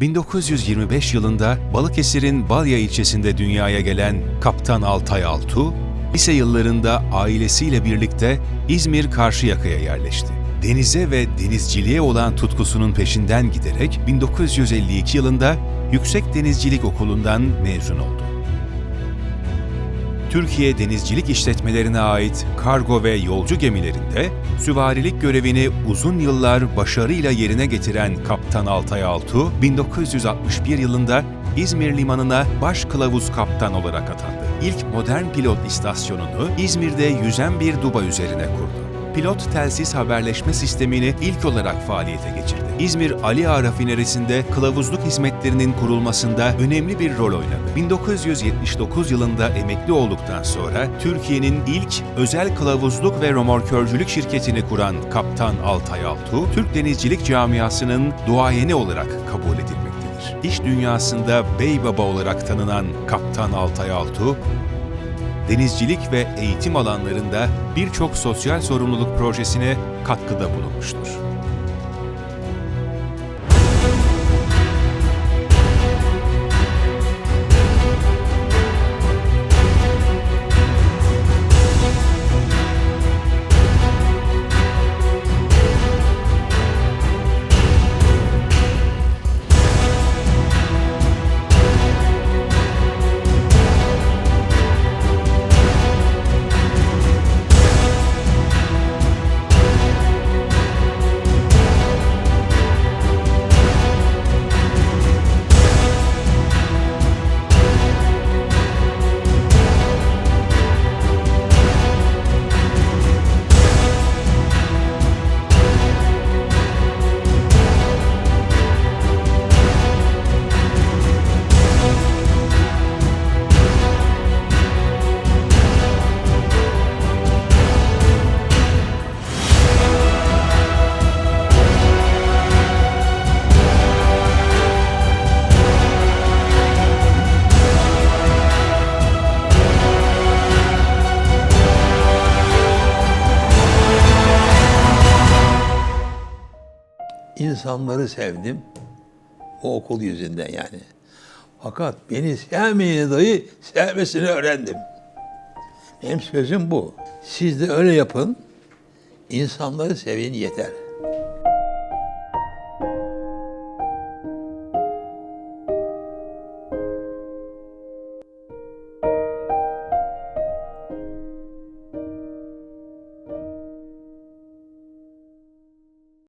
1925 yılında Balıkesir'in Balya ilçesinde dünyaya gelen Kaptan Altay Altu, lise yıllarında ailesiyle birlikte İzmir Karşıyaka'ya yerleşti. Denize ve denizciliğe olan tutkusunun peşinden giderek 1952 yılında Yüksek Denizcilik Okulu'ndan mezun oldu. Türkiye Denizcilik İşletmelerine ait kargo ve yolcu gemilerinde süvarilik görevini uzun yıllar başarıyla yerine getiren Kaptan Altay Altu, 1961 yılında İzmir Limanı'na baş kılavuz kaptan olarak atandı. İlk modern pilot istasyonunu İzmir'de yüzen bir duba üzerine kurdu. Pilot telsiz haberleşme sistemini ilk olarak faaliyete geçirdi. İzmir Ali Ağa rafinerisinde kılavuzluk hizmetlerinin kurulmasında önemli bir rol oynadı. 1979 yılında emekli olduktan sonra Türkiye'nin ilk özel kılavuzluk ve romorkörcülük şirketini kuran Kaptan Altay Altu, Türk denizcilik camiasının duayeni olarak kabul edilmektedir. İş dünyasında bey baba olarak tanınan Kaptan Altay Altu, denizcilik ve eğitim alanlarında birçok sosyal sorumluluk projesine katkıda bulunmuştur. İnsanları sevdim. O okul yüzünden yani. Fakat beni sevmeyeni dahi sevmesini öğrendim. Benim sözüm bu. Siz de öyle yapın. İnsanları sevin yeter.